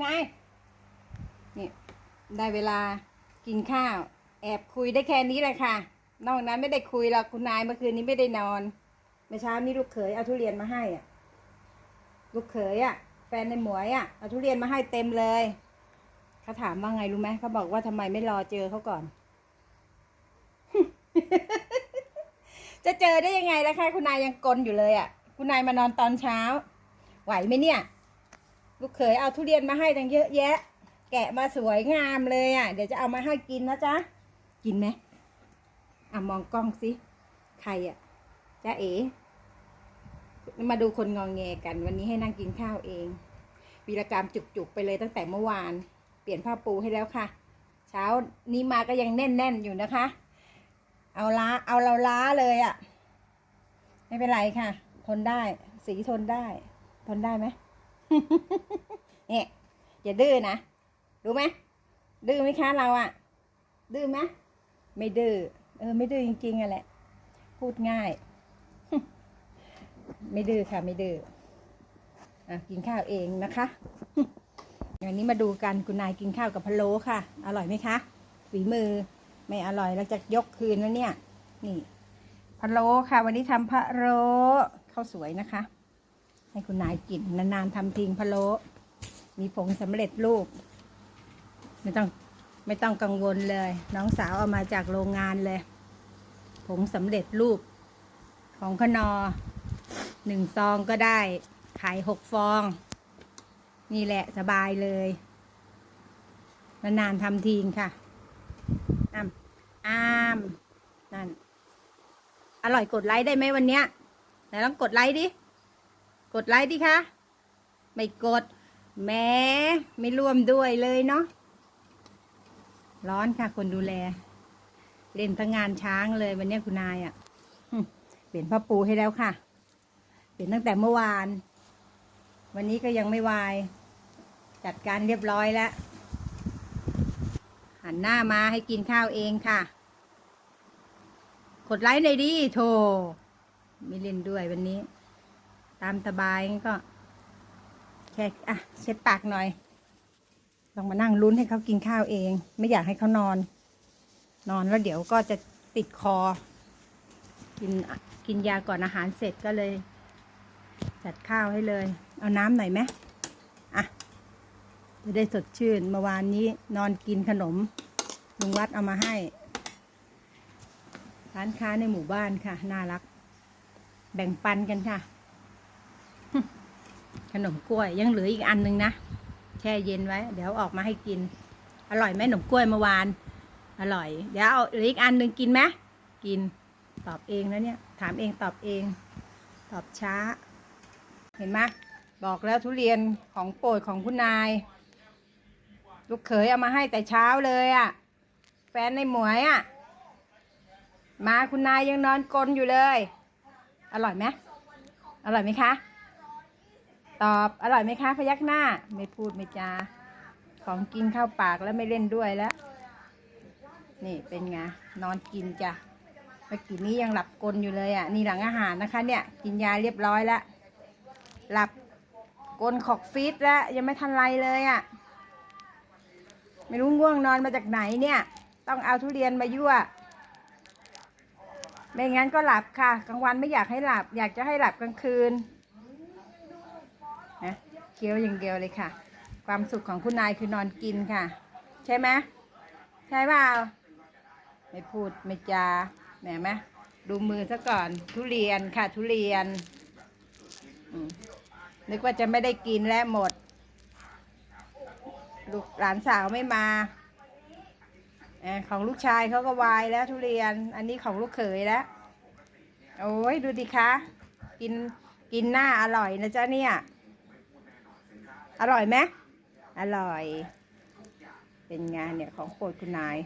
ไงนี่ได้เวลากินข้าว แอบคุยได้แค่นี้แหละค่ะ นอกนั้นไม่ได้คุยหรอกคุณนายเมื่อคืนนี้ไม่ได้นอนเมื่อเช้านี้ลูกเขยเอาทุเรียนมาให้อะ ลูกเขยอะ แฟนในหมวยอะเอาทุเรียนมาให้เต็มเลยเขาถามว่าไงรู้ไหมเขาบอกว่าทำไมไม่รอเจอเขาก่อน จะเจอได้ยังไงล่ะคะคุณนายยังกลนอยู่เลยอะ คุณนายมานอนตอนเช้า ไหวไหมเนี่ย ลูกเขยเอาทุเรียนมาให้ตั้งเยอะแยะ แกะมาสวยงามเลยอะ เดี๋ยวจะเอามาให้กินนะจ๊ะ กินไหมอะมองกล้องสิ ใครอะจ้าเอ๋ มาดูคนงองแงกัน วันนี้ให้นั่งกินข้าวเอง วีรกรรมจุกๆไปเลยตั้งแต่เมื่อวาน เปลี่ยนผ้าปูให้แล้วค่ะ เช้านี้มาก็ยังแน่นๆอยู่นะคะ เอาล้าเอาเราล้าเลยอะ่ะ ไม่เป็นไรค่ะ ทนได้ สีทนได้ ทนได้ไหม เนี่ยอย่าดื้อนะรู้ไหมดื้อไหมคะเราอะดื้อไหมไม่ดื้อเออ ไม่ดื้อจริงๆอะแหละ พูดง่าย ไม่ดื้อค่ะ ไม่ดื้ออะกินข้าวเองนะคะวันนี้มาดูกันคุณนายกินข้าวกับพะโล้ค่ะ อร่อยไหมคะฝีมือ ไม่อร่อยเราจะยกคืนแล้วเนี่ย นี่พะโล้ค่ะ วันนี้ทำพะโล้ข้าวสวยนะคะ ให้คุณนายกินนานๆทำทิ้งพะโล้มีผงสำเร็จรูป ไม่ต้องไม่ต้องกังวลเลย น้องสาวเอามาจากโรงงานเลย ผงสำเร็จรูป ของขนอหนึ่งซองก็ได้ขายหกฟอง นี่แหละสบายเลยนานๆทำทิ้งค่ะอ้ามอ้ามนั่น อร่อยกดไลค์ได้ไหมวันเนี้ยไหนลองกดไลค์ดิ ดไลค์ดิคะ ไม่กดแม้ไม่ร่วมด้วยเลยเนาะร้อนค่ะคนดูแล เล่นทั้งงานช้างเลยวันนี้คุณนายอะ่ะเปลี่ยนผ้าปูให้แล้วค่ะ เปลี่ยนตั้งแต่เมื่อวาน วันนี้ก็ยังไม่วาย จัดการเรียบร้อยแล้วหันหน้ามาให้กินข้าวเองค่ะ กดไลค์หน่อยดิโถไม่เล่นด้วยวันนี้ ตามสบายก็แค่อะเช็ดปากหน่อยต้องมานั่งลุ้นให้เขากินข้าวเอง ไม่อยากให้เขานอน นอนแล้วเดี๋ยวก็จะติดคอ กินกินยาก่อนอาหารเสร็จก็เลย จัดข้าวให้เลย เอาน้ำหน่อยไหมอะจะได้สดชื่นเมื่อวานนี้นอนกินขนมลุงวัดเอามาให้ร้านค้าในหมู่บ้านค่ะ น่ารัก แบ่งปันกันค่ะ ขนมกล้วยยังเหลืออีกอันหนึงนะแช่เย็นไว้ เดี๋ยวออกมาให้กิน อร่อยไหมขนมกล้วยเมื่อวาน อร่อย เดี๋ยวเอาเหลืออีกอันหนึ่งกินไหมกินตอบเองนะเนี่ย ถามเองตอบเอง ตอบช้า เห็นไหมบอกแล้วทุเรียนของโปรดของคุณนาย ลูกเขยเอามาให้แต่เช้าเลยอะ่ะ แฟนในหมวยอะ่ะ มาคุณนายยังนอนกลนอยู่เลย อร่อยไหมอร่อยไหมคะ ตอบอร่อยไหมคะ พยักหน้า ไม่พูดไม่จา ของกินเข้าปากแล้วไม่เล่นด้วยแล้ว นี่เป็นไงนอนกินจ้ะเมื่อกี้นี้ยังหลับกลนอยู่เลยอะนี่หลังอาหารนะคะ เนี่ยกินยาเรียบร้อยแล้วหลับกลนขอกฟีดแล้วยังไม่ทันไรเลยอะไม่รู้ง่วงนอนมาจากไหนเนี่ย ต้องเอาทุเรียนมายั่วไม่งั้นก็หลับค่ะ กลางวันไม่อยากให้หลับ อยากจะให้หลับกลางคืน เคี้ยวอย่างเดียวเลยค่ะ ความสุขของคุณนายคือนอนกินค่ะ ใช่ไหมใช่เปล่าไม่พูดไม่จาแหมไหมดูมือซะก่อนทุเรียนค่ะ ทุเรียนนึกว่าจะไม่ได้กินแล้วหมด ลูกหลานสาวไม่มาอของลูกชายเขาก็วายแล้วทุเรียน อันนี้ของลูกเขยแล้ว โอ้ยดูดิคะ กินกินหน้าอร่อยนะจ๊ะเนี่ย อร่อยไหมอร่อย เป็นงานเนี่ยของโปรดคุณนาย